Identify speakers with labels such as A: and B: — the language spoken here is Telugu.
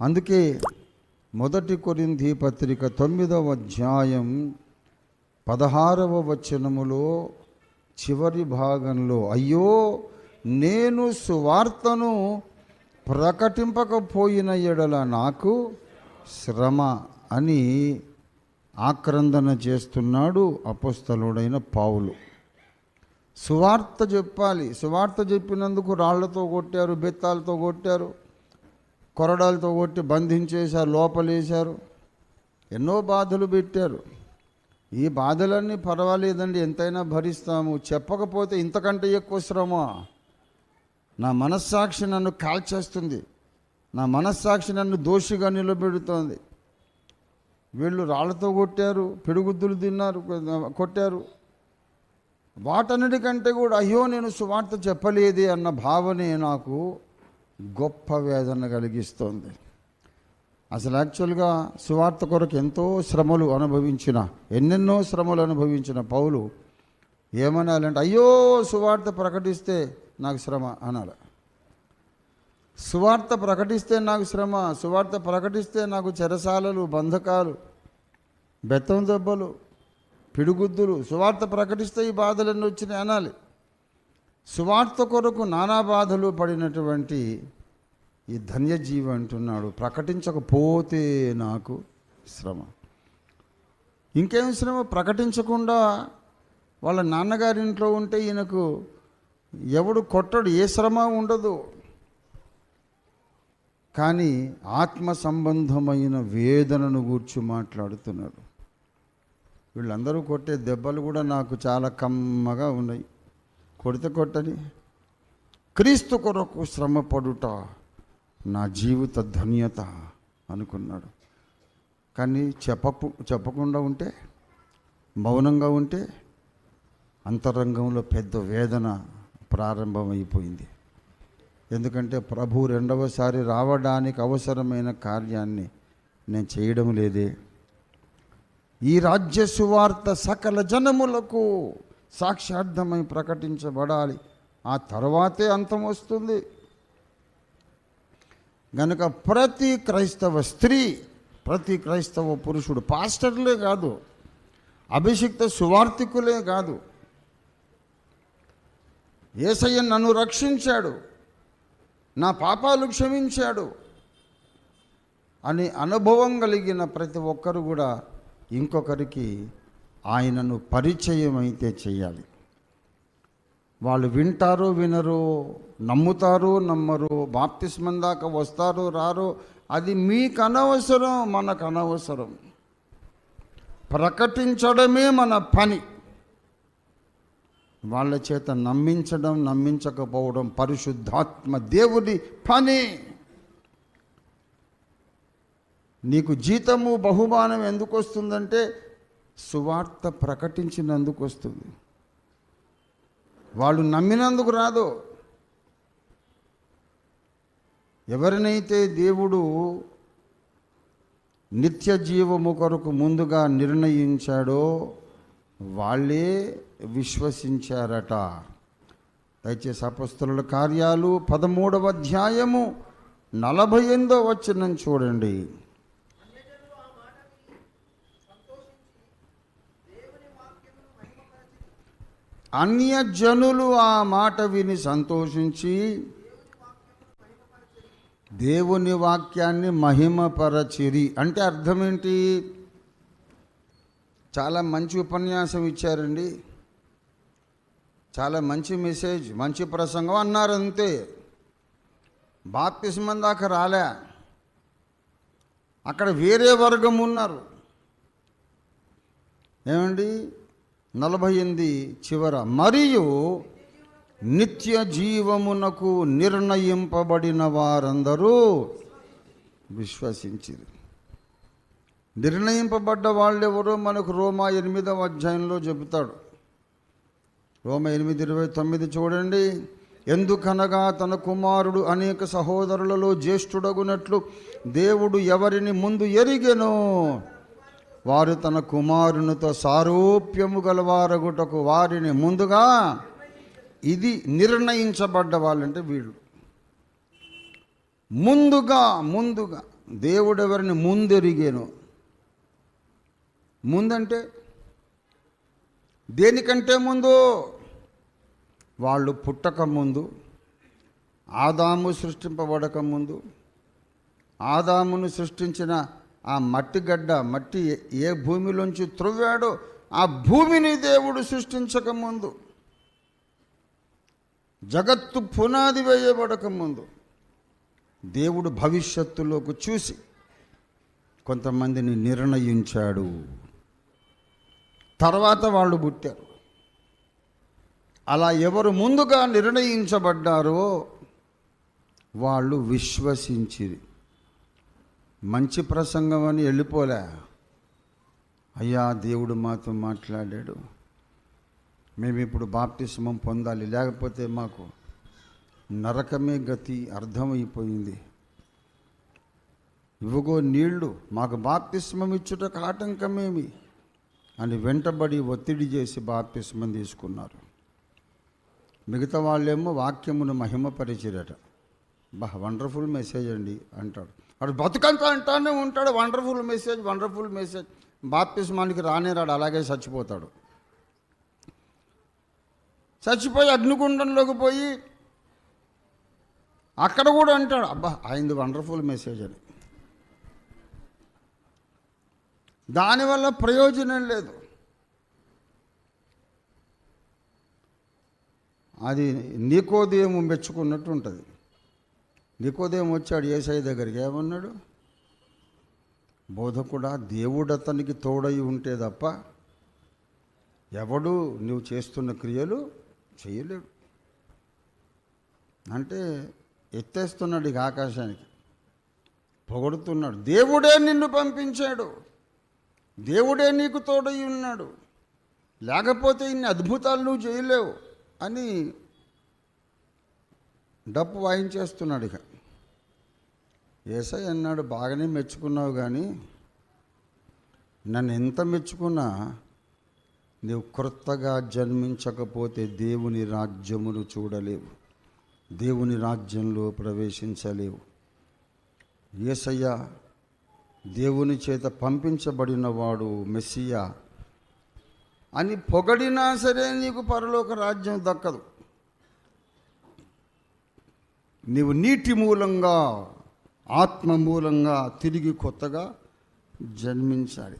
A: అందుకే మొదటి కొరింది పత్రిక తొమ్మిదవ అధ్యాయం పదహారవ వచనములో చివరి భాగంలో అయ్యో నేను సువార్తను ప్రకటింపకపోయిన ఎడల నాకు శ్రమ అని ఆక్రందన చేస్తున్నాడు అపస్తలుడైన పావులు సువార్త చెప్పాలి. సువార్త చెప్పినందుకు రాళ్ళతో కొట్టారు బెత్తాలతో కొట్టారు. కొరడాలతో కొట్టి బంధించేశారు లోపలేశారు. ఎన్నో బాధలు పెట్టారు. ఈ బాధలన్నీ పర్వాలేదండి ఎంతైనా భరిస్తాము. చెప్పకపోతే ఇంతకంటే ఎక్కువ శ్రమ. నా మనస్సాక్షి నన్ను కాల్చేస్తుంది. నా మనస్సాక్షి నన్ను దోషిగా నిలబెడుతోంది. వీళ్ళు రాళ్ళతో కొట్టారు పిడుగుద్దులు తిన్నారు కొట్టారు. వాటన్నిటికంటే కూడా అయ్యో నేను సువార్త చెప్పలేదే అన్న భావనే నాకు గొప్ప వేదన కలిగిస్తోంది. అసలు యాక్చువల్గా సువార్త కొరకు ఎంతో శ్రమలు అనుభవించిన ఎన్నెన్నో శ్రమలు అనుభవించిన పౌలు ఏమనాలంటే అయ్యో సువార్త ప్రకటిస్తే నాకు శ్రమ అనాలి సువార్త ప్రకటిస్తే నాకు శ్రమ సువార్త ప్రకటిస్తే నాకు చెరసాలలు బంధకాలు బెత్తం దెబ్బలు పిడుగుద్దులు సువార్త ప్రకటిస్తే ఈ బాధలన్నీ వచ్చినాయి అనాలి. సువార్త కొరకు నానా బాధలు పడినటువంటి ఈ ధన్యజీవి అంటున్నాడు. ప్రకటించకపోతే నాకు శ్రమ. ఇంకేం శ్రమ? ప్రకటించకుండా వాళ్ళ నాన్నగారి ఇంట్లో ఉంటే ఈయనకు ఎవడు కొట్టడు ఏ శ్రమ ఉండదు. కానీ ఆత్మ సంబంధమైన వేదనను గూర్చి మాట్లాడుతున్నాడు వీళ్ళందరూ కొట్టే దెబ్బలు కూడా నాకు చాలా కమ్మగా ఉన్నాయి. కొడితే కొట్టని. క్రీస్తు కొరకు శ్రమపడుట నా జీవిత ధన్యత అనుకున్నాడు. కానీ చెప్పకు చెప్పకుండా ఉంటే మౌనంగా ఉంటే అంతరంగంలో పెద్ద వేదన ప్రారంభమైపోయింది. ఎందుకంటే ప్రభు రెండవసారి రావడానికి అవసరమైన కార్యాన్ని నేను చేయడం లేదే. ఈ రాజ్య సువార్త సకల జనములకు సాక్షార్థమై ప్రకటించబడాలి. ఆ తర్వాతే అంతం వస్తుంది. గనుక ప్రతి క్రైస్తవ స్త్రీ ప్రతి క్రైస్తవ పురుషుడు పాస్టర్లే కాదు అభిషిక్త సువార్థికులే కాదు. ఏసయ్య నన్ను రక్షించాడు నా పాపాలు క్షమించాడు అని అనుభవం కలిగిన ప్రతి ఒక్కరు కూడా ఇంకొకరికి ఆయనను పరిచయం అయితే చేయాలి. వాళ్ళు వింటారో వినరు నమ్ముతారో నమ్మరు బాప్తిస్మం దాకా వస్తారో రారో అది మీకు అనవసరం మనకు అనవసరం. ప్రకటించడమే మన పని. వాళ్ళ చేత నమ్మించడం నమ్మించకపోవడం పరిశుద్ధాత్మ దేవుడి పని. నీకు జీతము బహుమానం ఎందుకు వస్తుందంటే సువార్త ప్రకటించినందుకు వస్తుంది. వాళ్ళు నమ్మినందుకు రాదు. ఎవరినైతే దేవుడు నిత్య జీవము కొరకు ముందుగా నిర్ణయించాడో వాళ్ళే విశ్వసించారట. దయచేసి అపస్తుల కార్యాలు పదమూడవ అధ్యాయము నలభై ఎనిమిదో వచ్చినని చూడండి. అన్యజనులు ఆ మాట విని సంతోషించి దేవుని వాక్యాన్ని మహిమపరచిరి. అంటే అర్థం ఏంటి చాలా మంచి ఉపన్యాసం ఇచ్చారండి. చాలా మంచి మెసేజ్ మంచి ప్రసంగం అన్నారు అంతే బాప్తిస్మం దాకా రాలే. అక్కడ వేరే వర్గం ఉన్నారు. ఏమండి? నలభై ఎనిమిది చివర. మరియు నిత్య జీవమునకు నిర్ణయింపబడిన వారందరూ విశ్వసించింది నిర్ణయింపబడ్డ వాళ్ళెవరో మనకు రోమా ఎనిమిదవ అధ్యాయంలో చెబుతాడు. రోమ ఎనిమిది ఇరవై తొమ్మిది చూడండి. ఎందుకనగా తన కుమారుడు అనేక సహోదరులలో జ్యేష్ఠుడగునట్లు దేవుడు ఎవరిని ముందు ఎరిగెనో? వారు తన కుమారునితో సారూప్యము గలవారగుటకు వారిని ముందుగా ఇది నిర్ణయించబడ్డ వాళ్ళంటే వీళ్ళు. ముందుగా ముందుగా దేవుడు ఎవరిని ముందెరిగాను. ముందంటే దేనికంటే ముందు? వాళ్ళు పుట్టక ముందు ఆదాము సృష్టింపబడక ముందు ఆదామును సృష్టించిన ఆ మట్టి గడ్డ మట్టి ఏ- భూమిలోంచి త్రువ్వాడో ఆ భూమిని దేవుడు సృష్టించక ముందు జగత్తు పునాది వేయబడక ముందు దేవుడు భవిష్యత్తులోకి చూసి కొంతమందిని నిర్ణయించాడు. తర్వాత వాళ్ళు పుట్టారు. అలా ఎవరు ముందుగా నిర్ణయించబడ్డారో వాళ్ళు విశ్వసించిరి. మంచి ప్రసంగం అని వెళ్ళిపోలే. అయ్యా దేవుడు మాతో మాట్లాడాడు. మేము ఇప్పుడు బాప్తిస్మం పొందాలి. లేకపోతే మాకు నరకమే గతి అర్థమైపోయింది. ఇవ్వగో నీళ్ళు మాకు బాప్తిస్మం ఇచ్చుటకు ఆటంకమేమి? అని వెంటబడి ఒత్తిడి చేసి బాప్తిస్మం తీసుకున్నారు. మిగతా వాళ్ళేమో వాక్యమును మహిమపరిచిరట. బా వండర్ఫుల్ మెసేజ్ అండి అంటాడు. వాడు బతుకంతా అంటానే ఉంటాడు. వండర్ఫుల్ మెసేజ్ వండర్ఫుల్ మెసేజ్ బాప్తిస్మానికి రానే రాడు అలాగే చచ్చిపోతాడు. చచ్చిపోయి అగ్నిగుండంలోకి పోయి అక్కడ కూడా అంటాడు అబ్బా ఆయనది వండర్ఫుల్ మెసేజ్ అని. దానివల్ల ప్రయోజనం లేదు. అది నీకోదేము మెచ్చుకున్నట్టు ఉంటుంది. నికోదేం వచ్చాడు ఏసఐ దగ్గరికి ఏమన్నాడు? బోధకుడా దేవుడు అతనికి తోడై ఉంటే తప్ప ఎవడు నువ్వు చేస్తున్న క్రియలు చేయలేడు. అంటే ఎత్తేస్తున్నాడు ఇక ఆకాశానికి పొగడుతున్నాడు. దేవుడే నిన్ను పంపించాడు. దేవుడే నీకు తోడై ఉన్నాడు. లేకపోతే ఇన్ని అద్భుతాలు నువ్వు చేయలేవు అని డప్పు వాయించేస్తున్నాడు ఇక. ఏసై అన్నాడు బాగానే మెచ్చుకున్నావు కానీ నన్ను ఎంత మెచ్చుకున్నా నీవు క్రొత్తగా జన్మించకపోతే దేవుని రాజ్యమును చూడలేవు. దేవుని రాజ్యంలో ప్రవేశించలేవు. ఏసయ్య దేవుని చేత పంపించబడినవాడు మెస్సియా అని పొగడినా సరే నీకు పరలోక రాజ్యం దక్కదు. నీవు నీటి మూలంగా ఆత్మ మూలంగా తిరిగి కొత్తగా జన్మించాలి.